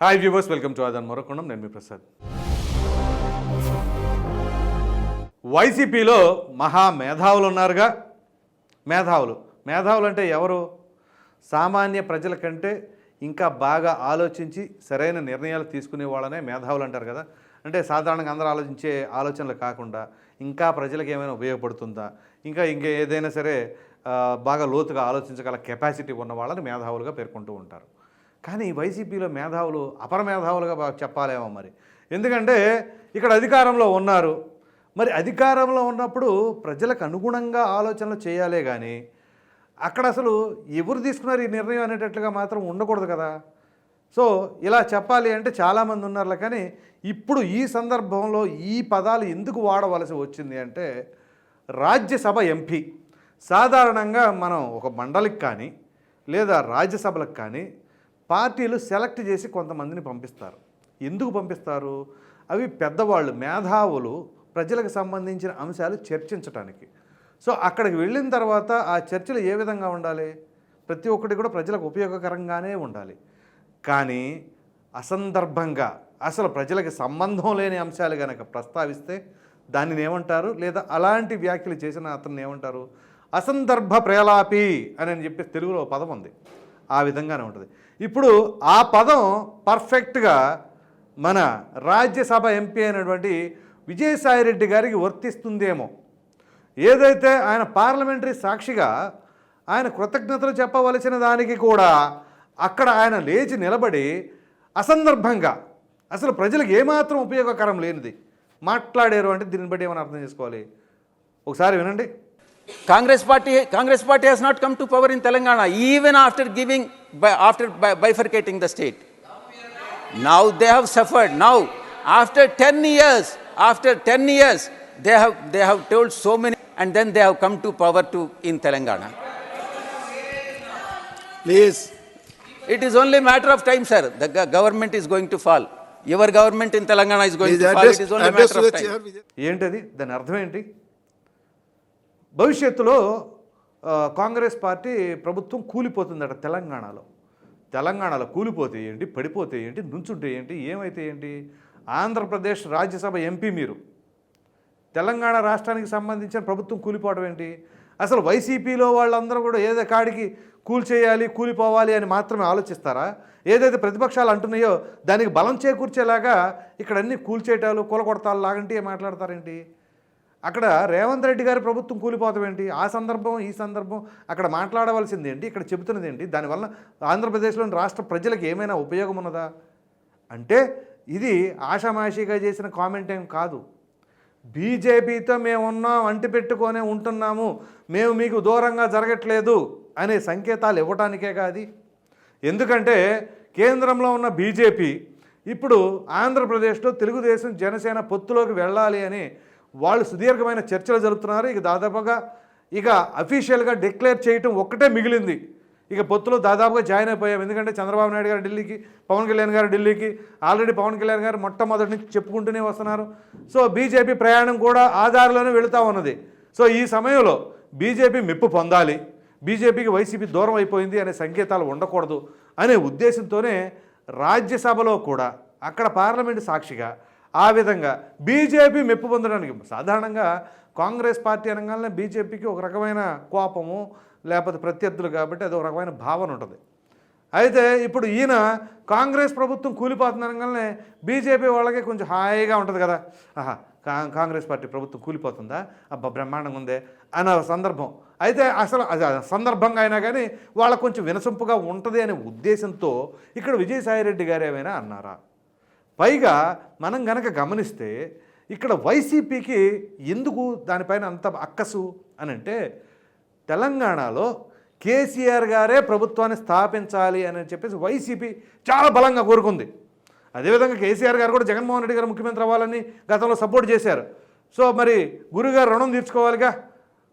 Hi viewers welcome to ఆదాన్ మరొకొండం నేను మీ ప్రసాద్ వైసీపీలో మహా మేధావులు ఉన్నారుగా. మేధావులు. మేధావులు అంటే ఎవరు? సామాన్య ప్రజల కంటే ఇంకా బాగా ఆలోచించి సరైన నిర్ణయాలు తీసుకునే వాళ్ళనే మేధావులు అంటారు కదా. అంటే సాధారణంగా అందరూ ఆలోచించే ఆలోచనలు కాకుండా ఇంకా ప్రజలకు ఏమైనా ఉపయోగపడుతుందా? ఇంకా ఇంకా ఏదైనా సరే బాగా లోతుగా ఆలోచించగల కెపాసిటీ ఉన్న వాళ్ళని మేధావులుగా పేర్కొంటూ ఉంటారు. కానీ వైసీపీలో మేధావులు అపర మేధావులుగా బాగా చెప్పాలేమో మరి. ఎందుకంటే ఇక్కడ అధికారంలో ఉన్నారు. మరి అధికారంలో ఉన్నప్పుడు ప్రజలకు అనుగుణంగా ఆలోచనలు చేయాలే కానీ అక్కడ అసలు ఎవరు తీసుకున్నారు ఈ నిర్ణయం అనేటట్లుగా మాత్రం ఉండకూడదు కదా. సో ఇలా చెప్పాలి అంటే చాలామంది ఉన్నారు కానీ ఇప్పుడు ఈ సందర్భంలో ఈ పదాలు ఎందుకు వాడవలసి వచ్చింది అంటే రాజ్యసభ ఎంపీ. సాధారణంగా మనం ఒక మండలికి కానీ లేదా రాజ్యసభలకు కానీ పార్టీలు సెలెక్ట్ చేసి కొంతమందిని పంపిస్తారు. ఎందుకు పంపిస్తారు? అవి పెద్దవాళ్ళు మేధావులు ప్రజలకు సంబంధించిన అంశాలు చర్చించటానికి. సో అక్కడికి వెళ్ళిన తర్వాత ఆ చర్చలు ఏ విధంగా ఉండాలి? ప్రతి ఒక్కటి కూడా ప్రజలకు ఉపయోగకరంగానే ఉండాలి. కానీ అసందర్భంగా అసలు ప్రజలకు సంబంధం లేని అంశాలు కనుక ప్రస్తావిస్తే దానిని ఏమంటారు? లేదా అలాంటి వ్యాఖ్యలు చేసిన అతన్ని ఏమంటారు? అసందర్భ ప్రేలాపి అని అని చెప్పి తెలుగులో పదం ఉంది. ఆ విధంగానే ఉంటుంది. ఇప్పుడు ఆ పదం పర్ఫెక్ట్గా మన రాజ్యసభ ఎంపీ అయినటువంటి విజయసాయిరెడ్డి గారికి వర్తిస్తుందేమో. ఏదైతే ఆయన పార్లమెంటరీ సాక్షిగా ఆయన కృతజ్ఞతలు చెప్పవలసిన దానికి కూడా అక్కడ ఆయన లేచి నిలబడి అసందర్భంగా అసలు ప్రజలకు ఏమాత్రం ఉపయోగకరం లేనిది మాట్లాడారు అంటే దీన్ని బట్టి ఏమైనా అర్థం చేసుకోవాలి? ఒకసారి వినండి. Congress party, Congress party has not come to power in Telangana even after giving, bi- after bi- bifurcating the state. Now they have suffered. Now, after 10 years, after 10 years, they have, they have told so many and then they have come to power to, in Telangana. Please, It is only matter of time, sir. The go- government is going to fall. Your government in Telangana is going please to fall. It is only matter of time. ఏంటది దాని అర్థం ఏంటి భవిష్యత్తులో Congress party ప్రభుత్వం కూలిపోతుందట తెలంగాణలో. తెలంగాణలో కూలిపోతే ఏంటి పడిపోతే ఏంటి నుంచుంటే ఏంటి ఏమైతే ఏంటి? ఆంధ్రప్రదేశ్ రాజ్యసభ ఎంపీ మీరు. తెలంగాణ రాష్ట్రానికి సంబంధించిన ప్రభుత్వం కూలిపోవడం ఏంటి? అసలు వైసీపీలో వాళ్ళందరూ కూడా ఏదో కాడికి కూల్చేయాలి కూలిపోవాలి అని మాత్రమే ఆలోచిస్తారా? ఏదైతే ప్రతిపక్షాలు అంటున్నాయో దానికి బలం చేకూర్చేలాగా ఇక్కడ అన్ని కూల్చేయటాలు కూలగొడతాలు లాగంటే మాట్లాడతారేంటి? అక్కడ రేవంత్ రెడ్డి గారి ప్రభుత్వం కూలిపోతాం ఏంటి? ఆ సందర్భం ఈ సందర్భం అక్కడ మాట్లాడవలసింది ఏంటి? ఇక్కడ చెబుతున్నది ఏంటి? దానివల్ల ఆంధ్రప్రదేశ్లోని రాష్ట్ర ప్రజలకు ఏమైనా ఉపయోగం ఉన్నదా? అంటే ఇది ఆషామాషిగా చేసిన కామెంట్ ఏం కాదు. బీజేపీతో మేము ఉన్నాం అంటి పెట్టుకొనే ఉంటున్నాము మేము మీకు దూరంగా జరగట్లేదు అనే సంకేతాలు ఇవ్వటానికే కాదు ఎందుకంటే కేంద్రంలో ఉన్న బీజేపీ ఇప్పుడు ఆంధ్రప్రదేశ్లో తెలుగుదేశం జనసేన పొత్తులోకి వెళ్ళాలి అని వాళ్ళు సుదీర్ఘమైన చర్చలు జరుపుతున్నారు. ఇక దాదాపుగా ఇక అఫీషియల్గా డిక్లేర్ చేయటం ఒక్కటే మిగిలింది. ఇక పొత్తులో దాదాపుగా జాయిన్ అయిపోయాం. ఎందుకంటే చంద్రబాబు నాయుడు గారు ఢిల్లీకి పవన్ కళ్యాణ్ గారు ఢిల్లీకి ఆల్రెడీ పవన్ కళ్యాణ్ గారు మొట్టమొదటి నుంచి చెప్పుకుంటూనే వస్తున్నారు. సో బీజేపీ ప్రయాణం కూడా ఆ దారిలోనే వెళుతూ ఉన్నది. సో ఈ సమయంలో బీజేపీ మెప్పు పొందాలి. బీజేపీకి వైసీపీ దూరం అయిపోయింది అనే సంకేతాలు ఉండకూడదు అనే ఉద్దేశంతోనే రాజ్యసభలో కూడా అక్కడ పార్లమెంటు సాక్షిగా ఆ విధంగా బీజేపీ మెప్పు పొందడానికి సాధారణంగా కాంగ్రెస్ పార్టీ అనగానే బీజేపీకి ఒక రకమైన కోపము లేకపోతే ప్రత్యర్థులు కాబట్టి అది ఒక రకమైన భావన ఉంటుంది. అయితే ఇప్పుడు ఈయన కాంగ్రెస్ ప్రభుత్వం కూలిపోతుంది అనగానే బీజేపీ వాళ్ళకి కొంచెం హాయిగా ఉంటుంది కదా. ఆహా కా- కాంగ్రెస్ పార్టీ ప్రభుత్వం కూలిపోతుందా? అబ్బా బ్రహ్మాండంగా ఉందే అన్న సందర్భం. అయితే అసలు సందర్భంగా అయినా కానీ వాళ్ళకు కొంచెం వినసొంపుగా ఉంటుంది అనే ఉద్దేశంతో ఇక్కడ విజయసాయిరెడ్డి గారు ఏమైనా అన్నారా? పైగా మనం గనక గమనిస్తే ఇక్కడ వైసీపీకి ఎందుకు దానిపైన అంత అక్కసు అని అంటే తెలంగాణలో కేసీఆర్ గారే ప్రభుత్వాన్ని స్థాపించాలి అని చెప్పేసి వైసీపీ చాలా బలంగా కోరుకుంది. అదేవిధంగా కేసీఆర్ గారు కూడా జగన్మోహన్ రెడ్డి గారు ముఖ్యమంత్రి అవ్వాలని గతంలో సపోర్ట్ చేశారు. సో మరి గురుగారు రుణం తీర్చుకోవాలిగా?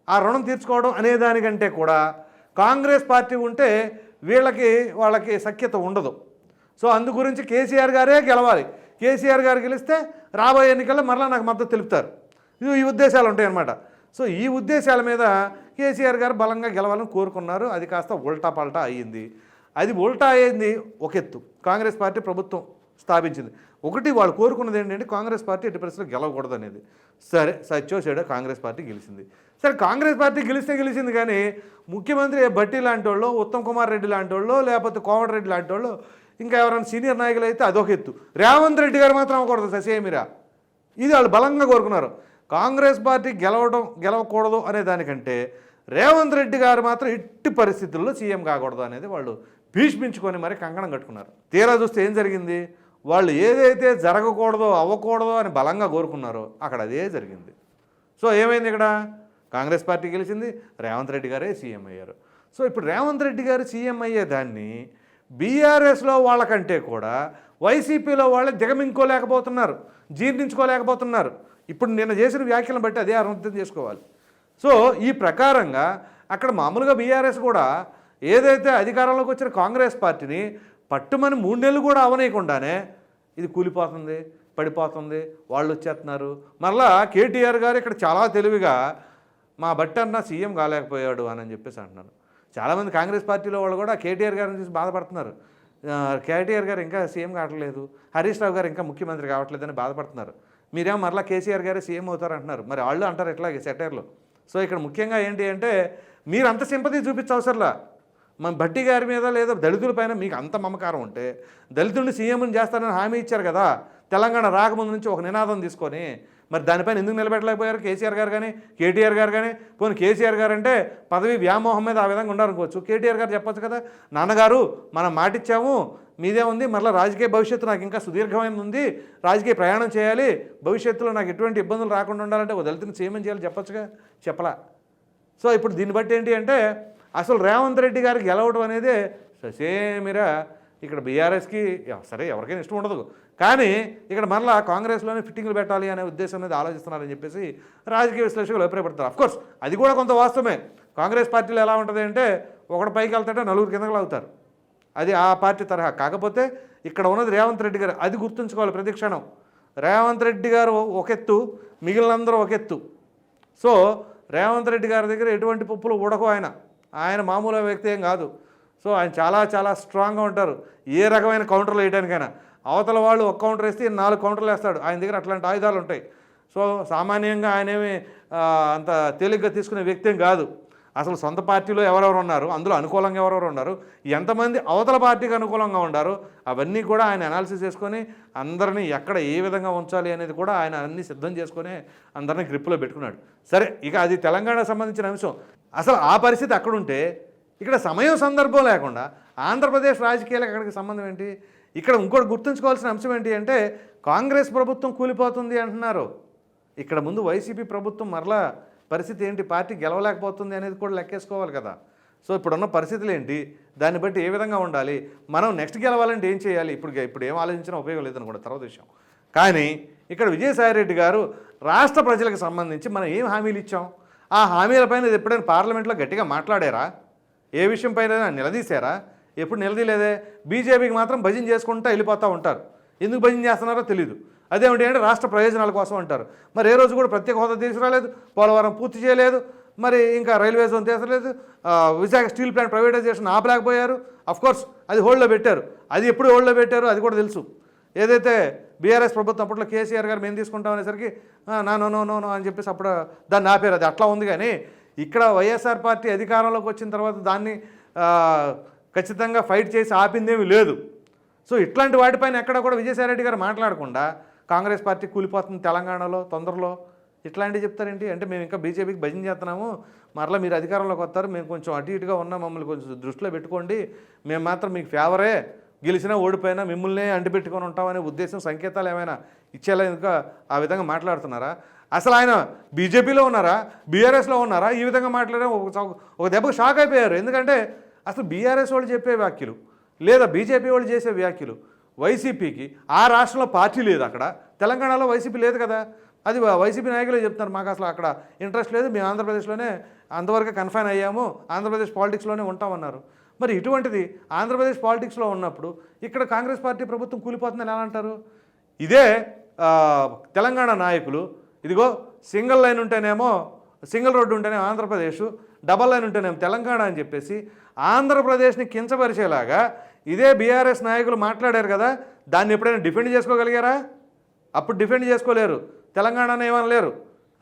ఆ రుణం తీర్చుకోవడం అనే దానికంటే కూడా కాంగ్రెస్ పార్టీ ఉంటే వీళ్ళకి వాళ్ళకి సఖ్యత ఉండదు. సో అందు గురించి కేసీఆర్ గారే గెలవాలి. కేసీఆర్ గారు గెలిస్తే రాబోయే ఎన్నికల్లో మరలా నాకు మద్దతు తెలుపుతారు. ఇది ఈ ఉద్దేశాలు ఉంటాయన్నమాట సో ఈ ఉద్దేశాల మీద కేసీఆర్ గారు బలంగా గెలవాలని కోరుకున్నారు. అది కాస్త ఉల్టా పల్టా అయ్యింది. అది ఉల్టా అయింది ఒక ఎత్తు. కాంగ్రెస్ పార్టీ ప్రభుత్వం స్థాపించింది. ఒకటి వాళ్ళు కోరుకున్నది ఏంటంటే కాంగ్రెస్ పార్టీ ఎట్టి పరిస్థితుల్లో గెలవకూడదు అనేది. సరే సత్యో చెడో కాంగ్రెస్ పార్టీ గెలిచింది. సరే కాంగ్రెస్ పార్టీ గెలిస్తే గెలిచింది కానీ ముఖ్యమంత్రి బట్టి లాంటి వాళ్ళు ఉత్తమ్ కుమార్ రెడ్డి లాంటి వాళ్ళు లేకపోతే కోమటిరెడ్డి లాంటి వాళ్ళు ఇంకా ఎవరైనా సీనియర్ నాయకులు అయితే అదొక ఎత్తు. రేవంత్ రెడ్డి గారు మాత్రం అవ్వకూడదు ససేమిరా. ఇది వాళ్ళు బలంగా కోరుకున్నారు. కాంగ్రెస్ పార్టీ గెలవడం గెలవకూడదు అనే దానికంటే రేవంత్ రెడ్డి గారు మాత్రం ఎట్టి పరిస్థితుల్లో సీఎం కాకూడదు అనేది వాళ్ళు భీష్మించుకొని మరి కంకణం కట్టుకున్నారు. తీరా చూస్తే ఏం జరిగింది? వాళ్ళు ఏదైతే జరగకూడదో అవ్వకూడదో అని బలంగా కోరుకున్నారో అక్కడ అదే జరిగింది. సో ఏమైంది ఇక్కడ? కాంగ్రెస్ పార్టీ గెలిచింది రేవంత్ రెడ్డి గారే సీఎం అయ్యారు. సో ఇప్పుడు రేవంత్ రెడ్డి గారు సీఎం అయ్యే దాన్ని బీఆర్ఎస్లో వాళ్ళకంటే కూడా వైసీపీలో వాళ్ళే దిగమించుకోలేకపోతున్నారు జీర్ణించుకోలేకపోతున్నారు. ఇప్పుడు నిన్న చేసిన వ్యాఖ్యలను బట్టి అదే అర్థం చేసుకోవాలి. సో ఈ ప్రకారంగా అక్కడ మామూలుగా బీఆర్ఎస్ కూడా ఏదైతే అధికారంలోకి వచ్చిన కాంగ్రెస్ పార్టీని పట్టుమని మూడు నెలలు కూడా అవనీయకుండానే ఇది కూలిపోతుంది పడిపోతుంది వాళ్ళు వచ్చేస్తున్నారు. మరలా కేటీఆర్ గారు ఇక్కడ చాలా తెలివిగా మా బట్టి అన్న సీఎం కాలేకపోయాడు అని చెప్పేసి అంటున్నారు. చాలామంది కాంగ్రెస్ పార్టీలో వాళ్ళు కూడా కేటీఆర్ గారిని చూసి బాధపడుతున్నారు. కేటీఆర్ గారు ఇంకా సీఎం కావట్లేదు. హరీష్ రావు గారు ఇంకా ముఖ్యమంత్రి కావట్లేదని బాధపడుతున్నారు. మీరేమో మరలా కేసీఆర్ గారే సీఎం అవుతారు అంటున్నారు మరి వాళ్ళు అంటారు ఎట్లాగే సెటైర్లో. సో ఇక్కడ ముఖ్యంగా ఏంటి అంటే మీరు అంత సింపతి చూపించవసరంలా మన భట్టి గారి మీద లేదా దళితుల పైన మీకు అంత మమకారం ఉంటే దళితుడిని సీఎంని చేస్తానని హామీ ఇచ్చారు కదా తెలంగాణ రాకముందు నుంచి ఒక నినాదం తీసుకొని మరి దానిపైన ఎందుకు నిలబెట్టలేకపోయారు? కేసీఆర్ గారు కానీ కేటీఆర్ గారు కానీ పోనీ కేసీఆర్ గారు అంటే పదవి వ్యామోహం మీద ఆ విధంగా ఉండాలనుకోవచ్చు. కేటీఆర్ గారు చెప్పొచ్చు కదా నాన్నగారు మనం మాటిచ్చాము మీదే ఉంది మరలా రాజకీయ భవిష్యత్తు నాకు ఇంకా సుదీర్ఘమైనది ఉంది రాజకీయ ప్రయాణం చేయాలి భవిష్యత్తులో నాకు ఎటువంటి ఇబ్బందులు రాకుండా ఉండాలంటే ఒక దళితుని సీఎం చేయాలి చెప్పచ్చుగా? చెప్పలా. సో ఇప్పుడు దీన్ని బట్టి ఏంటి అంటే అసలు రేవంత్ రెడ్డి గారికి గెలవడం అనేది ససేమిరా ఇక్కడ బీఆర్ఎస్కి సరే ఎవరికైనా ఇష్టం ఉండదు. కానీ ఇక్కడ మరలా కాంగ్రెస్లోనే ఫిట్టింగ్లు పెట్టాలి అనే ఉద్దేశం అనేది ఆలోచిస్తున్నారని చెప్పేసి రాజకీయ విశ్లేషకులు అభిప్రాయపడతారు అఫ్కోర్స్ అది కూడా కొంత వాస్తవమే. కాంగ్రెస్ పార్టీలో ఎలా ఉంటుంది అంటే ఒకటి పైకి వెళ్తాడే నలుగురు కిందకు అవుతారు అది ఆ పార్టీ తరహా. కాకపోతే ఇక్కడ ఉన్నది రేవంత్ రెడ్డి గారు అది గుర్తుంచుకోవాలి ప్రతి క్షణం. రేవంత్ రెడ్డి గారు ఒక ఎత్తు మిగిలినందరూ ఒక ఎత్తు. సో రేవంత్ రెడ్డి గారి దగ్గర ఎటువంటి పప్పులు ఉడకు ఆయన. ఆయన మామూలు వ్యక్తి ఏం కాదు. సో ఆయన చాలా చాలా స్ట్రాంగ్గా ఉంటారు. ఏ రకమైన కౌంటర్లు వేయడానికైనా. అవతల వాళ్ళు ఒక కౌంటర్ వేస్తే నాలుగు కౌంటర్లు వేస్తాడు. ఆయన దగ్గర అట్లాంటి ఆయుధాలు ఉంటాయి. సో సామాన్యంగా ఆయనేమి అంత తేలిగ్గా తీసుకునే వ్యక్తి ఏం కాదు. అసలు సొంత పార్టీలో ఎవరెవరు ఉన్నారు? అందులో అనుకూలంగా ఎవరెవరు ఉన్నారు? ఎంతమంది అవతల పార్టీకి అనుకూలంగా ఉన్నారు అవన్నీ కూడా ఆయన అనాలిసిస్ చేసుకొని అందరినీ ఎక్కడ ఏ విధంగా ఉంచాలి అనేది కూడా ఆయన అన్ని సిద్ధం చేసుకొని అందరినీ గ్రిప్పులో పెట్టుకున్నాడు. సరే ఇక అది తెలంగాణకు సంబంధించిన అంశం. అసలు ఆ పరిస్థితి అక్కడుంటే ఇక్కడ సమయం సందర్భం లేకుండా ఆంధ్రప్రదేశ్ రాజకీయాలకు అక్కడికి సంబంధం ఏంటి? ఇక్కడ ఇంకోటి గుర్తుంచుకోవాల్సిన అంశం ఏంటి అంటే కాంగ్రెస్ ప్రభుత్వం కూలిపోతుంది అంటున్నారు. ఇక్కడ ముందు వైసీపీ ప్రభుత్వం మరలా పరిస్థితి ఏంటి? పార్టీ గెలవలేకపోతుంది అనేది కూడా లెక్కేసుకోవాలి కదా. సో ఇప్పుడున్న పరిస్థితులు ఏంటి? దాన్ని బట్టి ఏ విధంగా ఉండాలి? మనం నెక్స్ట్ గెలవాలంటే ఏం చేయాలి? ఇప్పుడు ఇప్పుడు ఏం ఆలోచించినా ఉపయోగం లేదని కూడా తర్వాత విషయం. కానీ ఇక్కడ విజయసాయిరెడ్డి గారు రాష్ట్ర ప్రజలకు సంబంధించి మనం ఏం హామీలు ఇచ్చాం? ఆ హామీలపైన ఇది ఎప్పుడైనా పార్లమెంట్లో గట్టిగా మాట్లాడారా? ఏ విషయం పైన నిలదీశారా? ఎప్పుడు నిలదీలేదే బీజేపీకి మాత్రం భజన చేసుకుంటూ వెళ్ళిపోతూ ఉంటారు. ఎందుకు భజన చేస్తున్నారో తెలియదు అదేమిటి అంటే రాష్ట్ర ప్రయోజనాల కోసం అంటారు. మరి ఏ రోజు కూడా ప్రత్యేక హోదా తీసుకురాలేదు పోలవరం పూర్తి చేయలేదు మరి ఇంకా రైల్వే జోన్ తీసలేదు విశాఖ స్టీల్ ప్లాంట్ ప్రైవేటైజేషన్ ఆపలేకపోయారు. అఫ్కోర్స్ అది హోల్డ్లో పెట్టారు. అది ఎప్పుడు హోల్డ్లో పెట్టారు? అది కూడా తెలుసు. ఏదైతే బీఆర్ఎస్ ప్రభుత్వం అప్పట్లో కేసీఆర్ గారు మేము తీసుకుంటాం అనేసరికి నా నో నో నో నో అని చెప్పేసి అప్పుడు దాన్ని ఆపారు. అది అట్లా ఉంది కానీ ఇక్కడ వైఎస్ఆర్ పార్టీ అధికారంలోకి వచ్చిన తర్వాత దాన్ని ఖచ్చితంగా ఫైట్ చేసి ఆపిందేమీ లేదు. సో ఇట్లాంటి వాటిపైన ఎక్కడ కూడా విజయసాయిరెడ్డి గారు మాట్లాడకుండా కాంగ్రెస్ పార్టీ కూలిపోతుంది తెలంగాణలో తొందరలో. ఇట్లాంటివి చెప్తారేంటి? అంటే మేము ఇంకా బీజేపీకి భజన చేస్తున్నాము. మరలా మీరు అధికారంలోకి వస్తారు. మేము కొంచెం అటు ఇటుగా ఉన్నాం. మమ్మల్ని కొంచెం దృష్టిలో పెట్టుకోండి. మేము మాత్రం మీకు ఫేవరే గెలిచినా ఓడిపోయినా మిమ్మల్నే అంటిపెట్టుకొని ఉంటామనే ఉద్దేశం సంకేతాలు ఏమైనా ఇచ్చేలా ఇంకా ఆ విధంగా మాట్లాడుతున్నారా? అసలు ఆయన బీజేపీలో ఉన్నారా? బీఆర్ఎస్లో ఉన్నారా? ఈ విధంగా మాట్లాడడం ఒక ఒక దెబ్బకు షాక్ అయిపోయారు. ఎందుకంటే అసలు బీఆర్ఎస్ వాళ్ళు చెప్పే వ్యాఖ్యలు లేదా బీజేపీ వాళ్ళు చేసే వ్యాఖ్యలు వైసీపీకి ఆ రాష్ట్రంలో పార్టీ లేదు అక్కడ. తెలంగాణలో వైసీపీ లేదు కదా. అది వైసీపీ నాయకులే చెప్తున్నారు. మాకు అసలు అక్కడ ఇంట్రెస్ట్ లేదు. మేము ఆంధ్రప్రదేశ్లోనే అంతవరకు కన్ఫైన్ అయ్యాము. ఆంధ్రప్రదేశ్ పాలిటిక్స్లోనే ఉంటామన్నారు. మరి ఇటువంటిది ఆంధ్రప్రదేశ్ పాలిటిక్స్లో ఉన్నప్పుడు ఇక్కడ కాంగ్రెస్ పార్టీ ప్రభుత్వం కూలిపోతుందని ఎలా అంటారు? ఇదే తెలంగాణ నాయకులు ఇదిగో సింగిల్ లైన్ ఉంటేనేమో సింగిల్ రోడ్డు ఉంటేనే ఆంధ్రప్రదేశ్ డబల్ లైన్ ఉంటేనేమో తెలంగాణ అని చెప్పేసి ఆంధ్రప్రదేశ్ని కించపరిచేలాగా ఇదే బీఆర్ఎస్ నాయకులు మాట్లాడారు కదా దాన్ని ఎప్పుడైనా డిఫెండ్ చేసుకోగలిగారా? అప్పుడు డిఫెండ్ చేసుకోలేరు. తెలంగాణను ఏమనలేరు.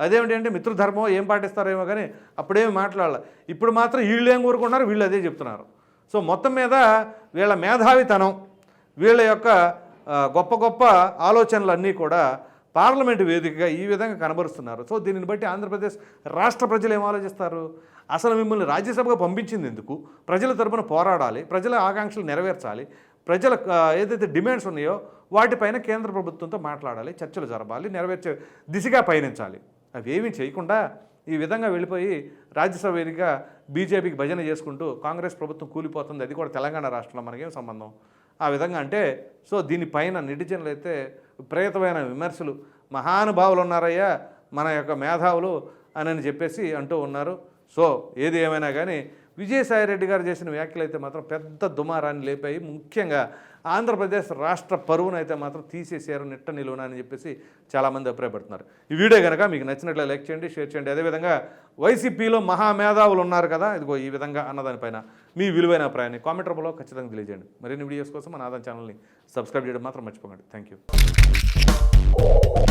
అదేమిటంటే మిత్రధర్మం ఏం పాటిస్తారేమో కానీ అప్పుడేమి మాట్లాడాలి. ఇప్పుడు మాత్రం వీళ్ళు ఏం కోరుకున్నారు వీళ్ళు అదే చెప్తున్నారు. సో మొత్తం మీద వీళ్ళ మేధావితనం వీళ్ళ యొక్క గొప్ప గొప్ప ఆలోచనలన్నీ కూడా పార్లమెంటు వేదికగా ఈ విధంగా కనబరుస్తున్నారు. సో దీనిని బట్టి ఆంధ్రప్రదేశ్ రాష్ట్ర ప్రజలు ఏం ఆలోచిస్తారు? అసలు మిమ్మల్ని రాజ్యసభగా పంపించింది ఎందుకు? ప్రజల తరపున పోరాడాలి ప్రజల ఆకాంక్షలు నెరవేర్చాలి ప్రజల ఏదైతే డిమాండ్స్ ఉన్నాయో వాటిపైన కేంద్ర ప్రభుత్వంతో మాట్లాడాలి చర్చలు జరపాలి నెరవేర్చే దిశగా పయనించాలి. అవి ఏమీ చేయకుండా ఈ విధంగా వెళ్ళిపోయి రాజ్యసభ వేదికగా బీజేపీకి భజన చేసుకుంటూ కాంగ్రెస్ ప్రభుత్వం కూలిపోతుంది. అది కూడా తెలంగాణ రాష్ట్రంలో మనకేం సంబంధం? ఆ విధంగా అంటే సో దీనిపైన నెటిజన్లు అయితే విపరీతమైన విమర్శలు. మహానుభావులు ఉన్నారయ్యా మన యొక్క మేధావులు అని చెప్పేసి అంటూ ఉన్నారు. సో ఏది ఏమైనా కానీ విజయసాయి రెడ్డి గారు చేసిన వ్యాఖ్యలు అయితే మాత్రం పెద్ద దుమారాన్ని లేపాయి. ముఖ్యంగా ఆంధ్రప్రదేశ్ రాష్ట్ర పరువును అయితే మాత్రం తీసేసారు నిట్ట నిలువున అని చెప్పేసి చాలామంది అభిప్రాయపడుతున్నారు. ఈ వీడియో కనుక మీకు నచ్చినట్లు లైక్ చేయండి షేర్ చేయండి. అదేవిధంగా వైసీపీలో మహామేధావులు ఉన్నారు కదా ఇదిగో ఈ విధంగా అన్నదానిపైన మీ విలువైన అభిప్రాయాన్ని కామెంట్ రూపంలో ఖచ్చితంగా తెలియజేయండి. మరిన్ని వీడియోస్ కోసం మన ఆదాయం ఛానల్ని సబ్స్క్రైబ్ చేయడం మాత్రం మర్చిపోకండి. Thank you